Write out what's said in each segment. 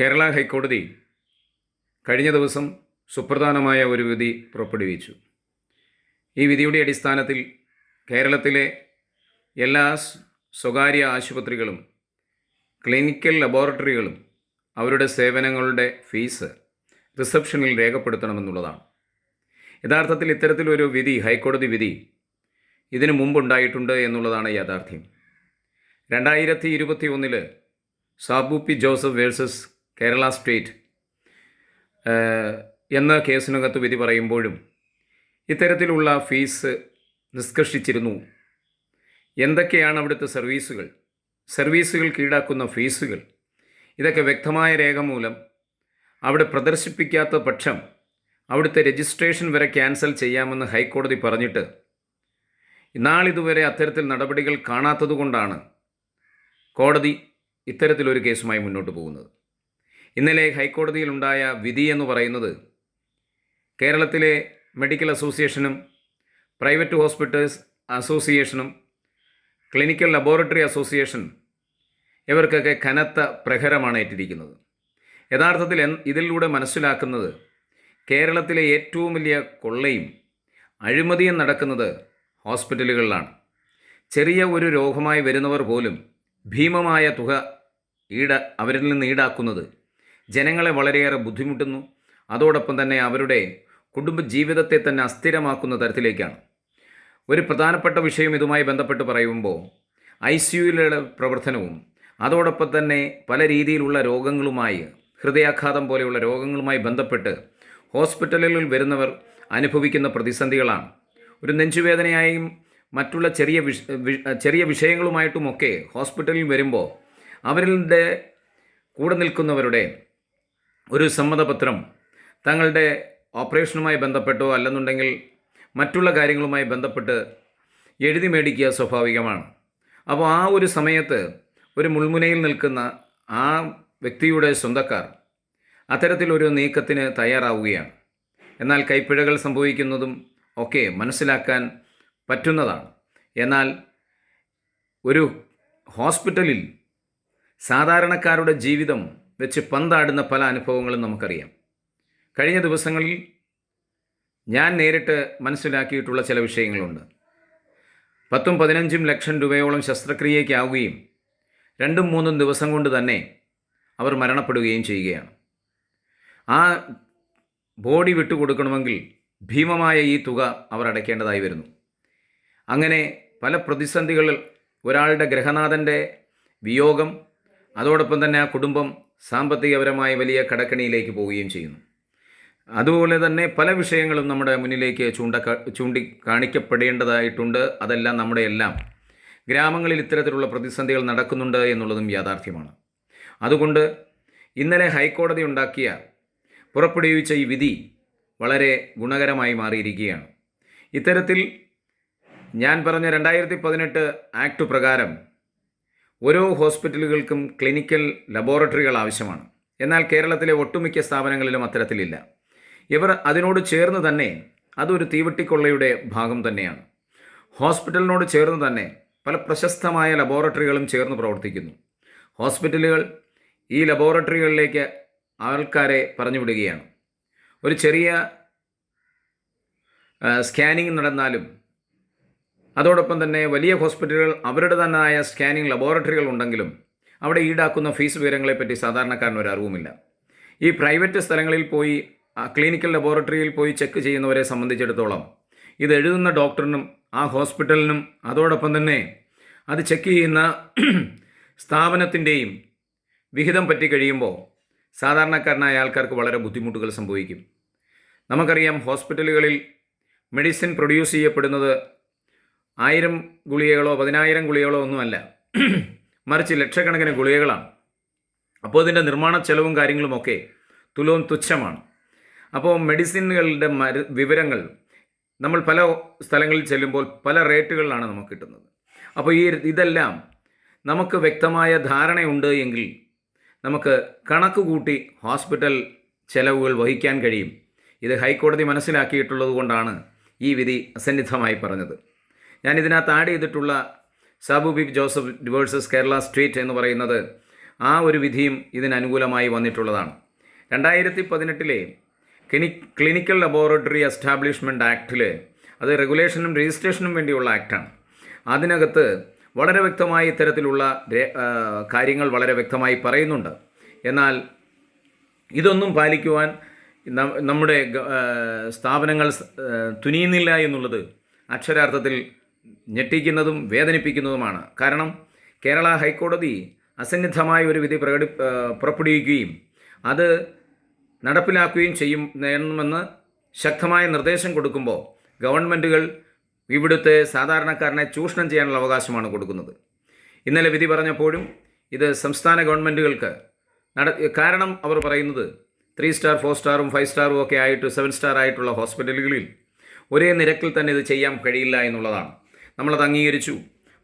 കേരള ഹൈക്കോടതി കഴിഞ്ഞ ദിവസം സുപ്രധാനമായ ഒരു വിധി പുറപ്പെടുവിച്ചു. ഈ വിധിയുടെ അടിസ്ഥാനത്തിൽ കേരളത്തിലെ എല്ലാ സ്വകാര്യ ആശുപത്രികളും ക്ലിനിക്കൽ ലബോറട്ടറികളും അവരുടെ സേവനങ്ങളുടെ ഫീസ് റിസപ്ഷനിൽ രേഖപ്പെടുത്തണമെന്നുള്ളതാണ്. യഥാർത്ഥത്തിൽ ഇത്തരത്തിലൊരു വിധി ഹൈക്കോടതി വിധി ഇതിനു മുമ്പുണ്ടായിട്ടുണ്ട് എന്നുള്ളതാണ് യാഥാർത്ഥ്യം. രണ്ടായിരത്തി ഇരുപത്തി ഒന്നിൽ Sabu P Joseph versus Kerala state എന്ന കേസിനകത്ത് വിധി പറയുമ്പോഴും ഇത്തരത്തിലുള്ള ഫീസ് നിഷ്കർഷിച്ചിരുന്നു. എന്തൊക്കെയാണ് അവിടുത്തെ സർവീസുകൾ? സർവീസുകൾ കീഴാക്കുന്ന ഫീസുകൾ? ഇതൊക്കെ വ്യക്തമായ രേഖ മൂലം അവിടെ പ്രദർശിപ്പിക്കാത്ത പക്ഷം അവിടുത്തെ രജിസ്ട്രേഷൻ വരെ ക്യാൻസൽ ചെയ്യാമെന്ന് ഹൈക്കോടതി പറഞ്ഞിട്ട് നാളിതുവരെ അത്തരത്തിൽ നടപടികൾ കാണാത്തതുകൊണ്ടാണ് കോടതി ഇത്തരത്തിലൊരു കേസുമായി മുന്നോട്ട് പോകുന്നത്. ഇന്നലെ ഹൈക്കോടതിയിലുണ്ടായ വിധി എന്ന് പറയുന്നത് കേരളത്തിലെ മെഡിക്കൽ അസോസിയേഷനും പ്രൈവറ്റ് ഹോസ്പിറ്റൽസ് അസോസിയേഷനും ക്ലിനിക്കൽ ലബോറട്ടറി അസോസിയേഷൻ ഇവർക്കൊക്കെ കനത്ത പ്രഹരമാണ് ഏറ്റിരിക്കുന്നത്. യഥാർത്ഥത്തിൽ ഇതിലൂടെ മനസ്സിലാക്കുന്നത് കേരളത്തിലെ ഏറ്റവും വലിയ കൊള്ളയും അഴിമതിയും നടക്കുന്നത് ഹോസ്പിറ്റലുകളിലാണ്. ചെറിയ ഒരു രോഗമായി വരുന്നവർ പോലും ഭീമമായ തുക ഈട അവരിൽ നിന്ന് ഈടാക്കുന്നത് ജനങ്ങളെ വളരെയേറെ ബുദ്ധിമുട്ടുന്നു. അതോടൊപ്പം തന്നെ അവരുടെ കുടുംബ ജീവിതത്തെ തന്നെ അസ്ഥിരമാക്കുന്ന തരത്തിലേക്കാണ്. ഒരു പ്രധാനപ്പെട്ട വിഷയം ഇതുമായി ബന്ധപ്പെട്ട് പറയുമ്പോൾ ഐ സി പ്രവർത്തനവും അതോടൊപ്പം തന്നെ പല രീതിയിലുള്ള രോഗങ്ങളുമായി ഹൃദയാഘാതം പോലെയുള്ള രോഗങ്ങളുമായി ബന്ധപ്പെട്ട് ഹോസ്പിറ്റലുകളിൽ വരുന്നവർ അനുഭവിക്കുന്ന പ്രതിസന്ധികളാണ്. ഒരു നെഞ്ചുവേദനയായും മറ്റുള്ള ചെറിയ വിഷ ചെറിയ വിഷയങ്ങളുമായിട്ടുമൊക്കെ ഹോസ്പിറ്റലിൽ വരുമ്പോൾ അവരുടെ കൂടെ നിൽക്കുന്നവരുടെ ഒരു സമ്മതപത്രം തങ്ങളുടെ ഓപ്പറേഷനുമായി ബന്ധപ്പെട്ടോ അല്ലെന്നുണ്ടെങ്കിൽ മറ്റുള്ള കാര്യങ്ങളുമായി ബന്ധപ്പെട്ട് എഴുതി മേടിക്കുക സ്വാഭാവികമാണ്. അപ്പോൾ ആ ഒരു സമയത്ത് ഒരു മുൾമുനയിൽ നിൽക്കുന്ന ആ വ്യക്തിയുടെ സ്വന്തക്കാർ അത്തരത്തിലൊരു നീക്കത്തിന് തയ്യാറാവുകയാണ്. എന്നാൽ കൈപ്പിഴകൾ സംഭവിക്കുന്നതും ഒക്കെ മനസ്സിലാക്കാൻ പറ്റുന്നതാണ്. എന്നാൽ ഒരു ഹോസ്പിറ്റലിൽ സാധാരണക്കാരുടെ ജീവിതം വെച്ച് പന്താടുന്ന പല അനുഭവങ്ങളും നമുക്കറിയാം. കഴിഞ്ഞ ദിവസങ്ങളിൽ ഞാൻ നേരിട്ട് മനസ്സിലാക്കിയിട്ടുള്ള ചില വിഷയങ്ങളുണ്ട്. പത്തും പതിനഞ്ചും ലക്ഷം രൂപയോളം ശസ്ത്രക്രിയയ്ക്കാവുകയും രണ്ടും മൂന്നും ദിവസം കൊണ്ട് തന്നെ അവർ മരണപ്പെടുകയും ചെയ്യുകയാണ്. ആ ബോഡി വിട്ടുകൊടുക്കണമെങ്കിൽ ഭീമമായ ഈ തുക അവർ അടയ്ക്കേണ്ടതായി വരുന്നു. അങ്ങനെ പല പ്രതിസന്ധികളിൽ ഒരാളുടെ ഗ്രഹനാഥന്റെ വിയോഗം അതോടൊപ്പം തന്നെ ആ കുടുംബം സാമ്പത്തികപരമായ വലിയ കടക്കണിയിലേക്ക് പോവുകയും ചെയ്യുന്നു. അതുപോലെ തന്നെ പല വിഷയങ്ങളും നമ്മുടെ മുന്നിലേക്ക് ചൂണ്ട ചൂണ്ടി കാണിക്കപ്പെടേണ്ടതായിട്ടുണ്ട് അതെല്ലാം നമ്മുടെ എല്ലാം ഗ്രാമങ്ങളിൽ ഇത്തരത്തിലുള്ള പ്രതിസന്ധികൾ നടക്കുന്നുണ്ട് എന്നുള്ളതും യാഥാർത്ഥ്യമാണ്. അതുകൊണ്ട് ഇന്നലെ ഹൈക്കോടതി ഉണ്ടാക്കിയ പുറപ്പെടുവിച്ച ഈ വിധി വളരെ ഗുണകരമായി മാറിയിരിക്കുകയാണ്. ഇത്തരത്തിൽ ഞാൻ പറഞ്ഞ രണ്ടായിരത്തി പതിനെട്ട് ആക്ട് പ്രകാരം ഓരോ ഹോസ്പിറ്റലുകൾക്കും ക്ലിനിക്കൽ ലബോറട്ടറികൾ ആവശ്യമാണ്. എന്നാൽ കേരളത്തിലെ ഒട്ടുമിക്ക സ്ഥാപനങ്ങളിലും അത്തരത്തിലില്ല. ഇവർ അതിനോട് ചേർന്ന് തന്നെ അതൊരു തീവട്ടിക്കൊള്ളയുടെ ഭാഗം തന്നെയാണ്. ഹോസ്പിറ്റലിനോട് ചേർന്ന് തന്നെ പല പ്രശസ്തമായ ലബോറട്ടറികളും ചേർന്ന് പ്രവർത്തിക്കുന്നു. ഹോസ്പിറ്റലുകൾ ഈ ലബോറട്ടറികളിലേക്ക് ആൾക്കാരെ പറഞ്ഞു വിടുകയാണ് ഒരു ചെറിയ സ്കാനിങ് നടന്നാലും അതോടൊപ്പം തന്നെ വലിയ ഹോസ്പിറ്റലുകൾ അവരുടെ തന്നെയായ സ്കാനിങ് ലബോറട്ടറികൾ ഉണ്ടെങ്കിലും അവിടെ ഈടാക്കുന്ന ഫീസ് വിവരങ്ങളെപ്പറ്റി സാധാരണക്കാരന് ഒരു അറിവുമില്ല. ഈ പ്രൈവറ്റ് സ്ഥലങ്ങളിൽ പോയി ക്ലിനിക്കൽ ലബോറട്ടറിയിൽ പോയി ചെക്ക് ചെയ്യുന്നവരെ സംബന്ധിച്ചിടത്തോളം ഇത് എഴുതുന്ന ഡോക്ടറിനും ആ ഹോസ്പിറ്റലിനും അതോടൊപ്പം തന്നെ അത് ചെക്ക് ചെയ്യുന്ന സ്ഥാപനത്തിന്റെയും വിഹിതം പറ്റി കഴിയുമ്പോൾ സാധാരണക്കാരനായ ആൾക്കാർക്ക് വളരെ ബുദ്ധിമുട്ടുകൾ സംഭവിക്കും. നമുക്കറിയാം ഹോസ്പിറ്റലുകളിൽ മെഡിസിൻ പ്രൊഡ്യൂസ് ചെയ്യപ്പെടുന്നത് ആയിരം ഗുളികകളോ പതിനായിരം ഗുളികകളോ ഒന്നുമല്ല. മറിച്ച് ലക്ഷക്കണക്കിന് ഗുളികകളാണ്. അപ്പോൾ ഇതിന്റെ നിർമ്മാണ ചെലവും കാര്യങ്ങളുമൊക്കെ തുലവും തുച്ഛമാണ്. അപ്പോൾ മെഡിസിനുകളുടെ മരു വിവരങ്ങൾ നമ്മൾ പല സ്ഥലങ്ങളിൽ ചെല്ലുമ്പോൾ പല റേറ്റുകളിലാണ് നമുക്ക് കിട്ടുന്നത്. അപ്പോൾ ഈ ഇതെല്ലാം നമുക്ക് വ്യക്തമായ ധാരണയുണ്ട് എങ്കിൽ നമുക്ക് കണക്ക് കൂട്ടി ഹോസ്പിറ്റൽ ചെലവുകൾ വഹിക്കാൻ കഴിയും. ഇത് ഹൈക്കോടതി മനസ്സിലാക്കിയിട്ടുള്ളത് കൊണ്ടാണ് ഈ വിധി അസന്നിധമായി പറഞ്ഞത്. ഞാൻ ഇതിനകത്ത് ആഡ് ചെയ്തിട്ടുള്ള Sabu B Joseph versus Kerala state എന്ന് പറയുന്നത് ആ ഒരു വിധിയും ഇതിനനുകൂലമായി വന്നിട്ടുള്ളതാണ്. രണ്ടായിരത്തി പതിനെട്ടിലെ ക്ലിനി ക്ലിനിക്കൽ ലബോറട്ടറി എസ്റ്റാബ്ലിഷ്മെന്റ് ആക്ടിൽ അത് റെഗുലേഷനും രജിസ്ട്രേഷനും വേണ്ടിയുള്ള ആക്റ്റാണ് അതിനകത്ത് വളരെ വ്യക്തമായി ഇത്തരത്തിലുള്ള കാര്യങ്ങൾ വളരെ വ്യക്തമായി പറയുന്നുണ്ട്. എന്നാൽ ഇതൊന്നും പാലിക്കുവാൻ നമ്മുടെ സ്ഥാപനങ്ങൾ തുനിയുന്നില്ല എന്നുള്ളത് അക്ഷരാർത്ഥത്തിൽ ഞെട്ടിക്കുന്നതും വേദനിപ്പിക്കുന്നതുമാണ്. കാരണം കേരള ഹൈക്കോടതി അസന്നിഗ്ധമായ ഒരു വിധി പ്രകടി പുറപ്പെടുവിക്കുകയും അത് നടപ്പിലാക്കുകയും ചെയ്യും വേണമെന്ന് ശക്തമായ നിർദ്ദേശം കൊടുക്കുമ്പോൾ ഗവൺമെന്റുകൾ ഇവിടുത്തെ സാധാരണക്കാരനെ ചൂഷണം ചെയ്യാനുള്ള അവകാശമാണ് കൊടുക്കുന്നത്. ഇന്നലെ വിധി പറഞ്ഞപ്പോഴും ഇത് സംസ്ഥാന ഗവൺമെന്റുകൾക്ക് നട കാരണം അവർ പറയുന്നത് ത്രീ സ്റ്റാർ ഫോർ സ്റ്റാറും ഫൈവ് സ്റ്റാറും ഒക്കെ ആയിട്ട് സെവൻ സ്റ്റാർ ആയിട്ടുള്ള ഹോസ്പിറ്റലുകളിൽ ഒരേ നിരക്കിൽ തന്നെ ഇത് ചെയ്യാൻ കഴിയില്ല എന്നുള്ളതാണ്. നമ്മളത് അംഗീകരിച്ചു.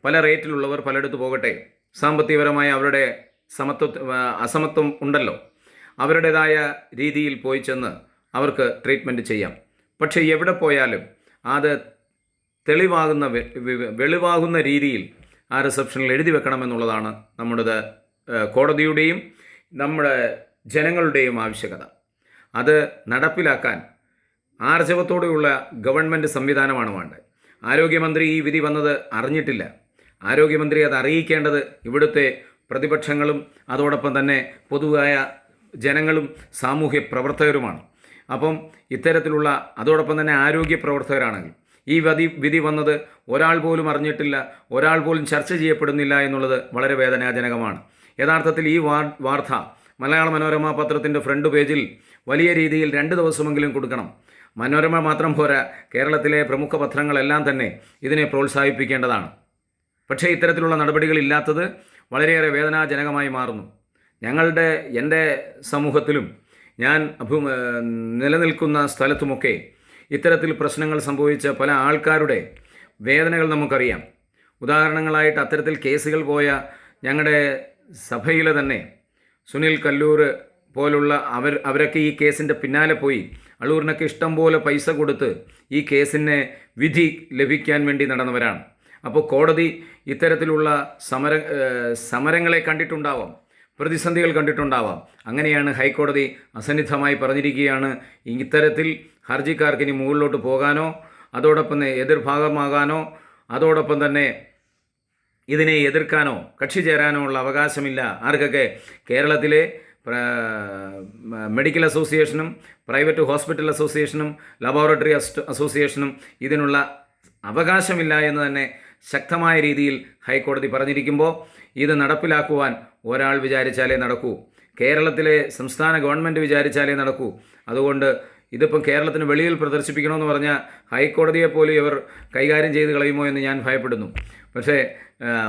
പല റേറ്റിലുള്ളവർ പലയിടത്ത് പോകട്ടെ. സാമ്പത്തികപരമായ അവരുടെ സമത്വ അസമത്വം ഉണ്ടല്ലോ. അവരുടേതായ രീതിയിൽ പോയി ചെന്ന് അവർക്ക് ട്രീറ്റ്മെന്റ് ചെയ്യാം. പക്ഷേ എവിടെ പോയാലും അത് തെളിവാകുന്ന വെളിവാകുന്ന രീതിയിൽ ആ റിസപ്ഷനിൽ എഴുതി വെക്കണമെന്നുള്ളതാണ് നമ്മുടേത് കോടതിയുടെയും നമ്മുടെ ജനങ്ങളുടെയും ആവശ്യകത. അത് നടപ്പിലാക്കാൻ ആർജവത്തോടെയുള്ള ഗവൺമെന്റ് സംവിധാനമാണ് വേണ്ടത്. ആരോഗ്യമന്ത്രി ഈ വിധി വന്നത് അറിഞ്ഞിട്ടില്ല. ആരോഗ്യമന്ത്രി അത് അറിയിക്കേണ്ടത് ഇവിടുത്തെ പ്രതിപക്ഷങ്ങളും അതോടൊപ്പം തന്നെ പൊതുവായ ജനങ്ങളും സാമൂഹ്യ പ്രവർത്തകരുമാണ്. അപ്പം ഇത്തരത്തിലുള്ള അതോടൊപ്പം തന്നെ ആരോഗ്യ പ്രവർത്തകരാണെങ്കിൽ ഈ വധി വിധി വന്നത് ഒരാൾ പോലും അറിഞ്ഞിട്ടില്ല ഒരാൾ പോലും ചർച്ച ചെയ്യപ്പെടുന്നില്ല എന്നുള്ളത് വളരെ വേദനാജനകമാണ്. യഥാർത്ഥത്തിൽ ഈ വാർ വാർത്ത മലയാള മനോരമ പത്രത്തിന്റെ ഫ്രണ്ട് പേജിൽ വലിയ രീതിയിൽ രണ്ട് ദിവസമെങ്കിലും കൊടുക്കണം. മനോരമ മാത്രം പോരാ. കേരളത്തിലെ പ്രമുഖ പത്രങ്ങളെല്ലാം തന്നെ ഇതിനെ പ്രോത്സാഹിപ്പിക്കേണ്ടതാണ്. പക്ഷേ ഇത്തരത്തിലുള്ള നടപടികളില്ലാത്തത് വളരെയേറെ വേദനാജനകമായി മാറുന്നു. ഞങ്ങളുടെ എന്റെ സമൂഹത്തിലും ഞാൻ അഭി നിലനിൽക്കുന്ന സ്ഥലത്തുമൊക്കെ ഇത്തരത്തിൽ പ്രശ്നങ്ങൾ സംഭവിച്ച പല ആൾക്കാരുടെ വേദനകൾ നമുക്കറിയാം. ഉദാഹരണങ്ങളായിട്ട് അത്തരത്തിൽ കേസുകൾ പോയ ഞങ്ങളുടെ സഭയിലെ തന്നെ സുനിൽ കല്ലൂർ പോലുള്ള അവർ അവരൊക്കെ ഈ കേസിന്റെ പിന്നാലെ പോയി അള്ളൂരിനൊക്കെ ഇഷ്ടം പോലെ പൈസ കൊടുത്ത് ഈ കേസിനെ വിധി ലഭിക്കാൻ വേണ്ടി നടന്നവരാണ്. അപ്പോൾ കോടതി ഇത്തരത്തിലുള്ള സമര സമരങ്ങളെ കണ്ടിട്ടുണ്ടാവാം. പ്രതിസന്ധികൾ കണ്ടിട്ടുണ്ടാവാം. അങ്ങനെയാണ് ഹൈക്കോടതി അസന്നിഗ്ധമായി പറഞ്ഞിരിക്കുകയാണ് ഇത്തരത്തിൽ ഹർജിക്കാർക്ക് ഇനി മുകളിലോട്ട് പോകാനോ അതോടൊപ്പം തന്നെ എതിർഭാഗമാകാനോ അതോടൊപ്പം തന്നെ ഇതിനെ എതിർക്കാനോ കക്ഷി ചേരാനോ ഉള്ള അവകാശമില്ല. ആർക്കൊക്കെ കേരളത്തിലെ മെഡിക്കൽ അസോസിയേഷനും പ്രൈവറ്റ് ഹോസ്പിറ്റൽ അസോസിയേഷനും ലബോറട്ടറി അസോസിയേഷനും ഇതിനുള്ള അവകാശമില്ല എന്ന് തന്നെ ശക്തമായ രീതിയിൽ ഹൈക്കോടതി പറഞ്ഞിരിക്കുമ്പോൾ ഇത് നടപ്പിലാക്കുവാൻ ഒരാൾ വിചാരിച്ചാലേ നടക്കൂ. കേരളത്തിലെ സംസ്ഥാന ഗവൺമെന്റ് വിചാരിച്ചാലേ നടക്കൂ. അതുകൊണ്ട് ഇതിപ്പം കേരളത്തിന് വെളിയിൽ പ്രദർശിപ്പിക്കണമെന്ന് പറഞ്ഞാൽ ഹൈക്കോടതിയെ പോലും ഇവർ കൈകാര്യം ചെയ്ത് കളയുമോ എന്ന് ഞാൻ ഭയപ്പെടുന്നു. പക്ഷേ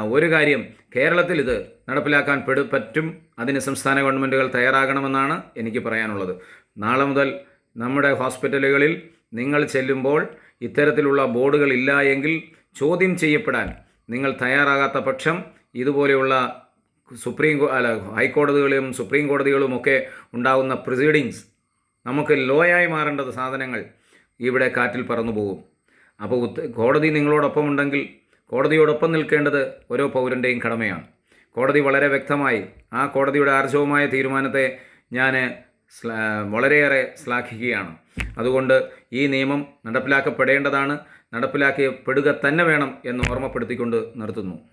ഒരു കാര്യം കേരളത്തിൽ ഇത് നടപ്പിലാക്കാൻ പെടു പറ്റും. അതിന് സംസ്ഥാന ഗവൺമെന്റുകൾ തയ്യാറാകണമെന്നാണ് എനിക്ക് പറയാനുള്ളത്. നാളെ മുതൽ നമ്മുടെ ഹോസ്പിറ്റലുകളിൽ നിങ്ങൾ ചെല്ലുമ്പോൾ ഇത്തരത്തിലുള്ള ബോർഡുകൾ ഇല്ല എങ്കിൽ ചോദ്യം ചെയ്യപ്പെടാൻ നിങ്ങൾ തയ്യാറാകാത്ത പക്ഷം ഇതുപോലെയുള്ള സുപ്രീം അല്ല ഹൈക്കോടതികളും സുപ്രീം കോടതികളുമൊക്കെ ഉണ്ടാകുന്ന പ്രൊസീഡിങ്സ് നമുക്ക് ലോയായി മാറേണ്ടത് സാധനങ്ങൾ ഇവിടെ കാറ്റിൽ പറന്നു പോകും. അപ്പോൾ കോടതി നിങ്ങളോടൊപ്പം ഉണ്ടെങ്കിൽ കോടതിയോടൊപ്പം നിൽക്കേണ്ടത് ഓരോ പൗരന്റെയും കടമയാണ്. കോടതി വളരെ വ്യക്തമായി ആ കോടതിയുടെ ആർജവമായ തീരുമാനത്തെ ഞാൻ വളരെയേറെ ശ്ലാഘിക്കുകയാണ്. അതുകൊണ്ട് ഈ നിയമം നടപ്പിലാക്കപ്പെടേണ്ടതാണ്. നടപ്പിലാക്കപ്പെടുക തന്നെ വേണം എന്ന് ഓർമ്മപ്പെടുത്തിക്കൊണ്ട് നിർത്തുന്നു.